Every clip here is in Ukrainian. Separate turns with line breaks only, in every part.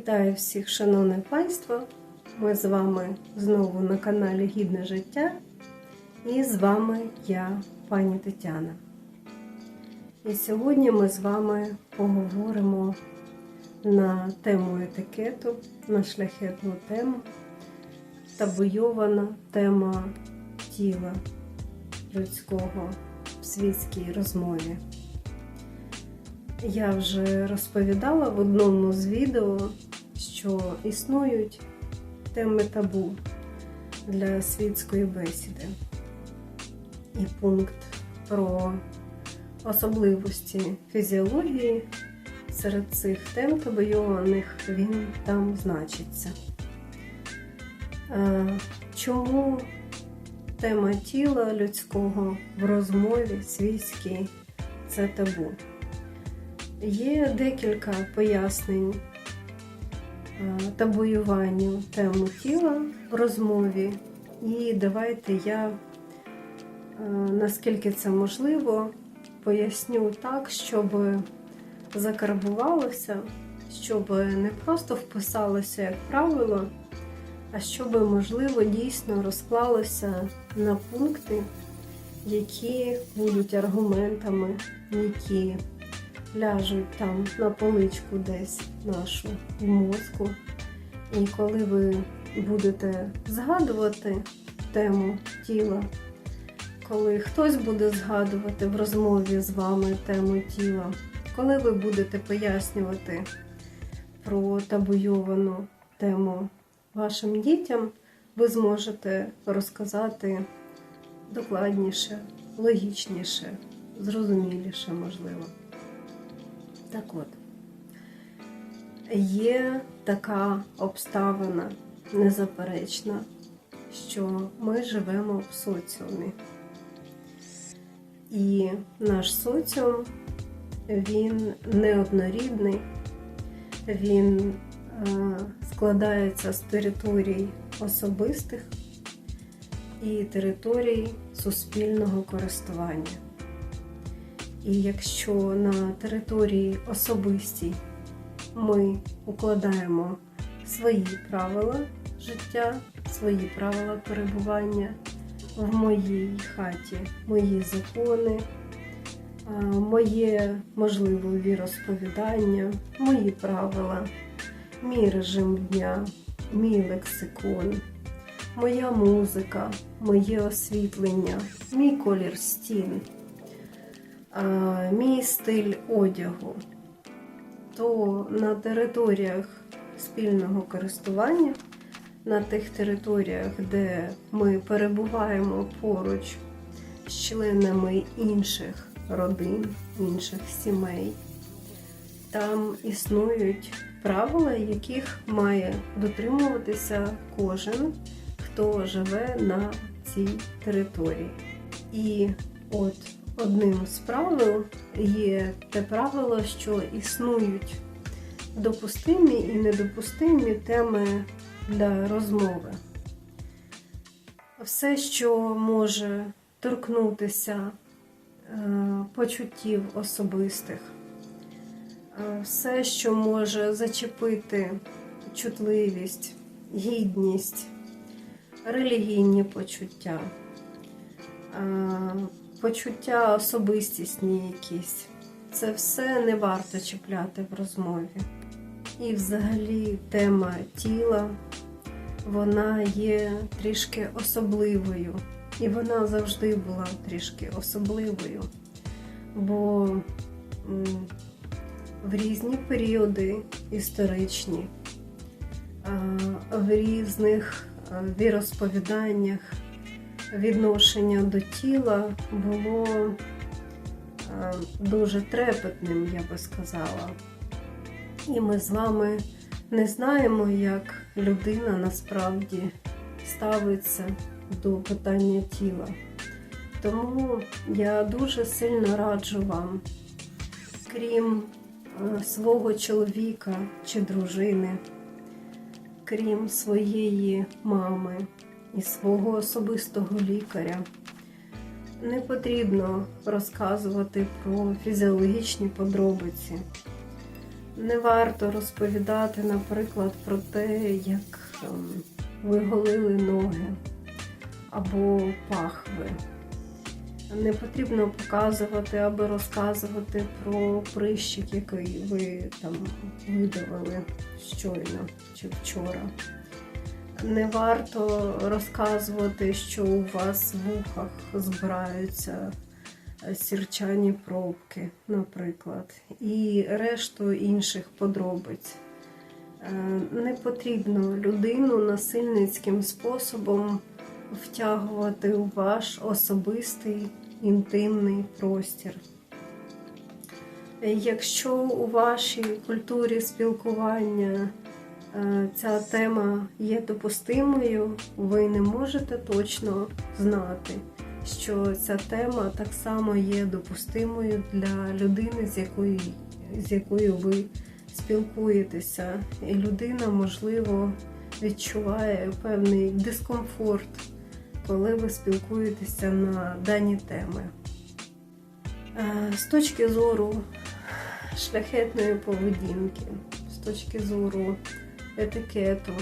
Вітаю всіх, шановне панство! Ми з вами знову на каналі Гідне життя. І з вами я, пані Тетяна. І сьогодні ми з вами поговоримо на тему етикету, на шляхетну тему, табуйована тема тіла людського в світській розмові. Я вже розповідала в одному з відео, що існують теми табу для світської бесіди. І пункт про особливості фізіології серед цих тем табуйованих він там значиться. Е, Чому тема тіла людського в розмові світській це табу? Є декілька пояснень е, табуюванню тему тіла в розмові, і давайте я, е, наскільки це можливо, поясню так, щоб закарбувалося, щоб не просто вписалося як правило, а щоб, можливо, дійсно розклалося на пункти, які будуть аргументами, які ляжуть там на поличку десь нашу в мозку. І коли ви будете згадувати тему тіла, коли хтось буде згадувати в розмові з вами тему тіла, коли ви будете пояснювати про табуйовану тему вашим дітям, ви зможете розказати докладніше, логічніше, зрозуміліше, можливо. Так от, є така обставина незаперечна, що ми живемо в соціумі. І наш соціум, він неоднорідний, він е, складається з територій особистих і територій суспільного користування. І якщо на території особистій ми укладаємо свої правила життя, свої правила перебування в моїй хаті, мої закони, моє можливо віросповідання, мої правила, мій режим дня, мій лексикон, моя музика, моє освітлення, мій колір стін мій стиль одягу, то на територіях спільного користування, на тих територіях, де ми перебуваємо поруч з членами інших родин, інших сімей, там існують правила, яких має дотримуватися кожен, хто живе на цій території. І от одним з правил є те правило, що існують допустимі і недопустимі теми для розмови. Все, що може торкнутися е, почуттів особистих, е, все, що може зачепити чутливість, гідність, релігійні почуття. Почуття особистісні якісь. Це все не варто чіпляти в розмові. І взагалі тема тіла, вона є трішки особливою. І вона завжди була трішки особливою. Бо в різні періоди історичні, в різних віросповіданнях відношення до тіла було е, дуже трепетним, я би сказала. І ми з вами не знаємо, як людина насправді ставиться до питання тіла. Тому я дуже сильно раджу вам, крім е, свого чоловіка чи дружини, крім своєї мами і свого особистого лікаря. Не потрібно розказувати про фізіологічні подробиці. Не варто розповідати, наприклад, про те, як ем, ви голили ноги або пахви. Не потрібно показувати або розказувати про прищик, який ви там видавили щойно чи вчора. Не варто розказувати, що у вас в вухах збираються е, сірчані пробки, наприклад, і решту інших подробиць. Е, Не потрібно людину насильницьким способом втягувати у ваш особистий інтимний простір. Якщо у вашій культурі спілкування ця тема є допустимою, ви не можете точно знати, що ця тема так само є допустимою для людини, з якою, з якою ви спілкуєтеся. І людина, можливо, відчуває певний дискомфорт, коли ви спілкуєтеся на дані теми. Е, З точки зору шляхетної поведінки, з точки зору етикету,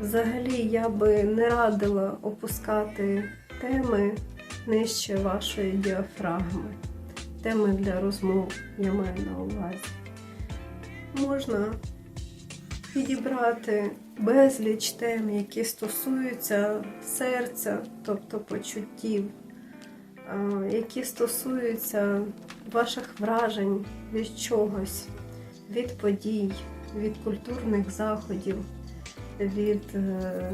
взагалі я би не радила опускати теми нижче вашої діафрагми. Теми для розмов я маю на увазі. Можна підібрати безліч тем, які стосуються серця, тобто почуттів, які стосуються ваших вражень від чогось, від подій, від культурних заходів, від е,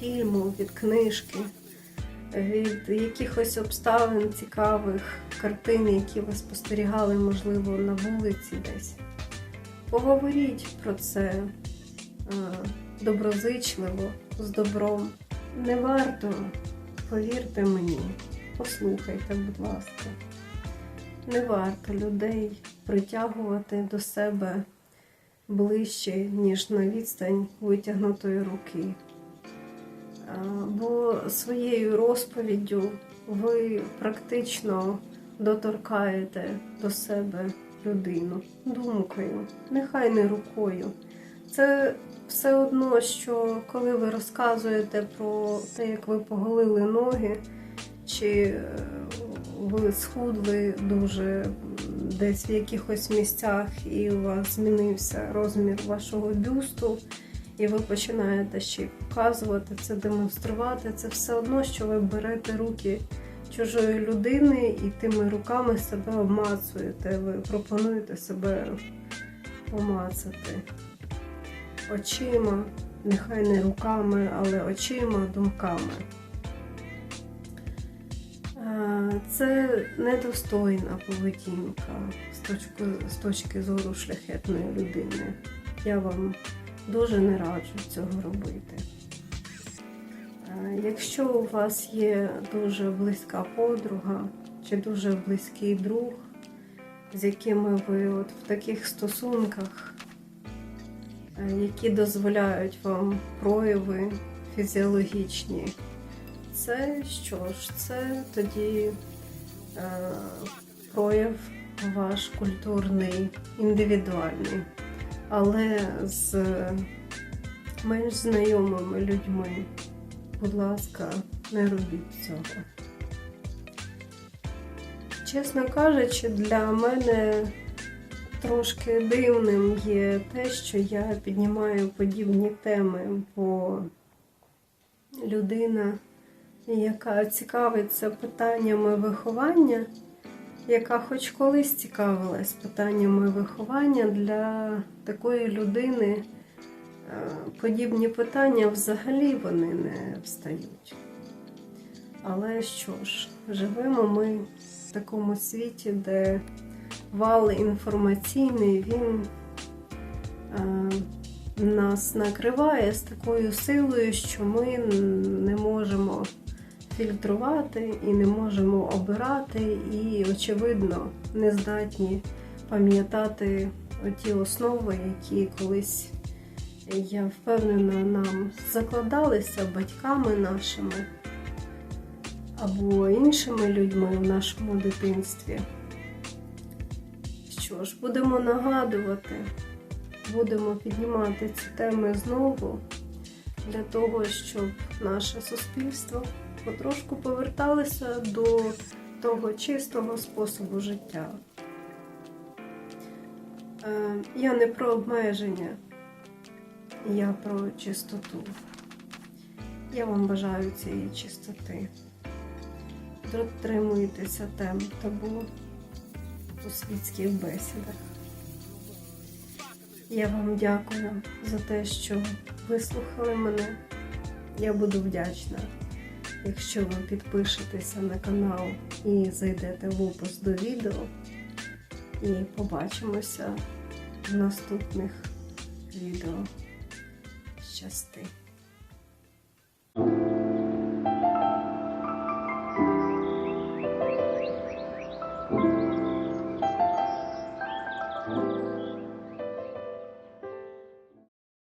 фільму, від книжки, від якихось обставин цікавих картин, які ви спостерігали, можливо, на вулиці десь. Поговоріть про це е, доброзичливо, з добром. Не варто, повірте мені, послухайте, будь ласка. Не варто людей притягувати до себе ближче, ніж на відстань витягнутої руки. Бо своєю розповіддю ви практично доторкаєте до себе людину думкою, нехай не рукою. Це все одно, що коли ви розказуєте про те, як ви поголили ноги, чи е, ви схудли дуже десь в якихось місцях, і у вас змінився розмір вашого бюсту, і ви починаєте ще показувати це, демонструвати. Це все одно, що ви берете руки чужої людини і тими руками себе обмацуєте. Ви пропонуєте себе помацати очима, нехай не руками, але очима, думками. Це недостойна поведінка з точки, з точки зору шляхетної людини. Я вам дуже не раджу цього робити. Е, Якщо у вас є дуже близька подруга чи дуже близький друг, з якими ви от в таких стосунках, е, які дозволяють вам прояви фізіологічні, це що ж, це тоді е, прояв ваш культурний, індивідуальний, але з менш знайомими людьми. Будь ласка, не робіть цього. Чесно кажучи, для мене трошки дивним є те, що я піднімаю подібні теми, бо людина, яка цікавиться питаннями виховання, яка хоч колись цікавилась питаннями виховання для такої людини. Е, подібні питання взагалі вони не встають. Але що ж, живемо ми в такому світі, де вал інформаційний, він е, нас накриває з такою силою, що ми не можемо фільтрувати і не можемо обирати, і, очевидно, не здатні пам'ятати ті основи, які колись я впевнена, нам закладалися батьками нашими або іншими людьми в нашому дитинстві. що ж, будемо нагадувати, будемо піднімати ці теми знову для того, щоб наше суспільство потрошку поверталося до того чистого способу життя. Е, Я не про обмеження, я про чистоту. Я вам бажаю цієї чистоти. Дотримуйтеся тем табу у світських бесідах. Я вам дякую за те, що вислухали мене. Я буду вдячна, якщо ви підпишетеся на канал і зайдете в опис до відео. І побачимося в наступних відео. Щасти!